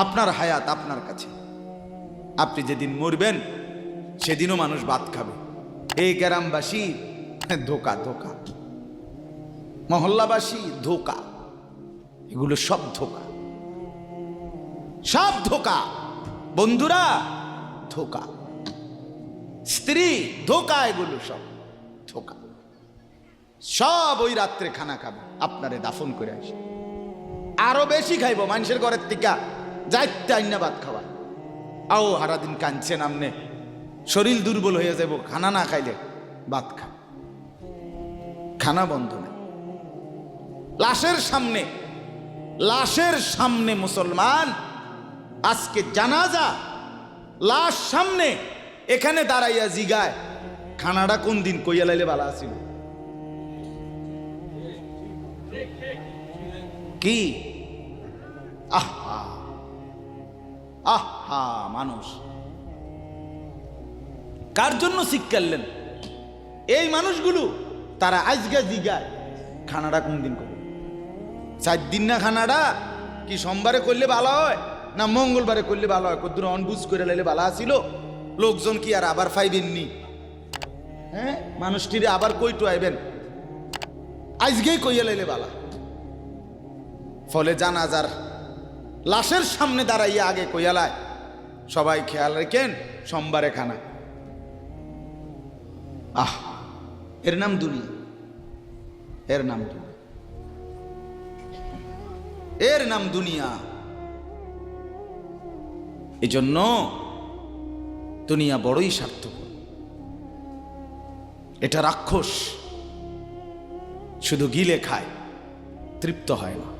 আপনার হায়াত আপনার কাছে। আপনি যেদিন মরবেন, সেদিনও মানুষ ভাত খাবে। এই গ্রামবাসী, ধোকা ধোকা। মহল্লাবাসী, ধোকা। এগুলো সব ধোকা। সব ধোকা। বন্ধুরা, ধোকা। স্ত্রী, ধোকা, এগুলো সব ধোকা। সব ওই রাত্রে খানা খাবে। আপনারে দাফন করে আসে আরও বেশি খাইব মানুষের ঘরের থেকে। যাইতে আইনা ভাত খাওয়া। আও হারাদিন কাঁদছেন আমনে শরীর দুর্বল হয়ে যাব খানা না খাইলে ভাত খা। খানা বন্ধ নেই। লাশের সামনে লাশের সামনে মুসলমান, আজকে জানাজা, লাশ সামনে, এখানে দাঁড়াইয়া জিগায়। খানাটা কোন দিন কইয়া লাইলে বালা আসিল কি? আহা! আহা, মানুষ। কার জন্য শিক্ষালেন এই মানুষগুলো, তারা আজগা জিগায়। খানাটা কোন দিন করবে? চার দিন না খানাটা কি সোমবারে করলে ভালো হয়, না মঙ্গলবারে করলে ভালো হয়? কদ্দুর অনবুজ করে লাইলে ভালো আসিল লোকজন কি আর আবার পাইবেননি হ্যাঁ মানুষটিরে আবার কইটু আইবেন আজকেই কইয়া লাইলে বালা ফলে জানাজার লাশের সামনে দাঁড়াইয়া আগে কইয়ালায় সবাই খেয়াল রেখেন, সোমবারে খানা। আহ, এর নাম দুনিয়া। এর নাম দুনিয়া। এর নাম দুনিয়া। এজন্য দুনিয়া বড়ই স্বার্থপর। এটা রাক্ষস শুধু গিলে খায়, তৃপ্ত হয় না।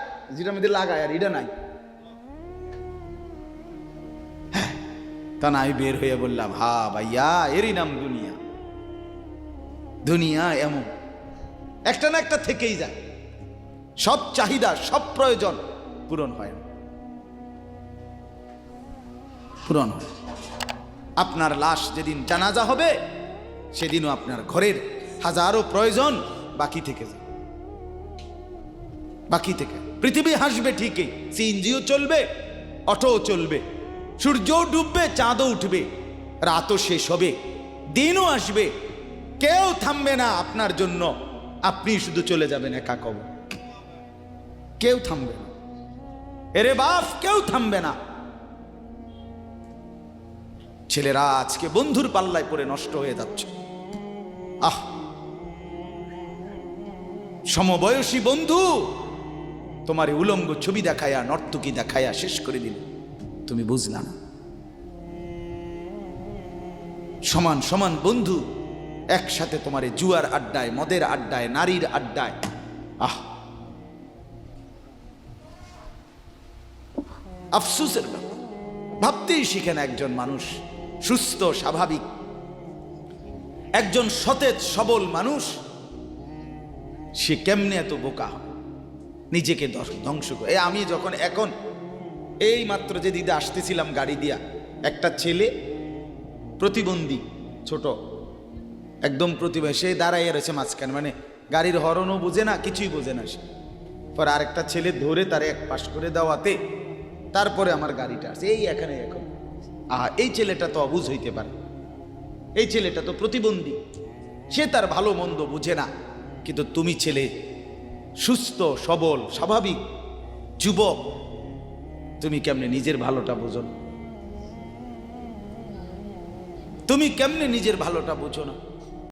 যেটার মধ্যে লাগায় আর এটা নাই। হ্যাঁ, তা না আমি বের হয়ে বললাম হা ভাইয়া এরই নাম দুনিয়া। দুনিয়া এমন। একটা না একটা থেকেই যায়। সব চাহিদা সব প্রয়োজন পূরণ হয় না। পূরণ হয় আপনার লাশ যেদিন জানাজা হবে সেদিনও আপনার ঘরের হাজারো প্রয়োজন বাকি থেকে যায়। বাকি থেকে। পৃথিবী হাসবে ঠিকই, সিএনজিও চলবে অটোও চলবে, সূর্যও ডুববে, চাঁদও উঠবে, রাতও শেষ হবে, দিনও আসবে, কেউ থামবে না আপনার জন্য, আপনি শুধু চলে যাবেন একা কবর। কেউ থামবে না। এরে বাপ, কেউ থামবে না। ছেলেরা আজকে বন্ধুর পাল্লায় পড়ে নষ্ট হয়ে যাচ্ছে। আহ! সমবয়সী বন্ধু তোমার উলঙ্গ ছবি দেখায়া, নর্তকী দেখায়া শেষ করে দিল। তুমি বুঝলা না। সমান সমান বন্ধু, একসাথে তোমার জুয়ার আড্ডায়, মদের আড্ডায়, নারীর আড্ডায়। আহ! আফসুসের ভাবতেই শিখেন একজন মানুষ। সুস্থ, স্বাভাবিক। একজন সতেজ, সবল মানুষ, সে কেমনে এত বোকা হয়? নিজেকে ধ্বংস করে। আমি যখন এখন এই মাত্র যে দিদা আসতেছিলাম গাড়ি দিয়া, একটা ছেলে, প্রতিবন্ধী, ছোট, একদম প্রতিবন্ধী সে দাঁড়াইয়া রয়েছে মাঝখানে মানে গাড়ির হরনও বোঝে না, কিছুই বোঝে না সে। পর আরেকটা ছেলে ধরে তার এক পাশ করে দেওয়াতে তারপরে আমার গাড়িটা আসে। এই এখানে এখন আহা, এই ছেলেটা তো অবুঝ হইতে পারে। এই ছেলেটা তো প্রতিবন্ধী। সে তার ভালো মন্দ বুঝে না। কিন্তু তুমি ছেলে সুস্থ, সবল, স্বাভাবিক যুবক, তুমি কেমনে নিজের ভালোটা বোঝো না? তুমি কেমনে নিজের ভালোটা বোঝো না?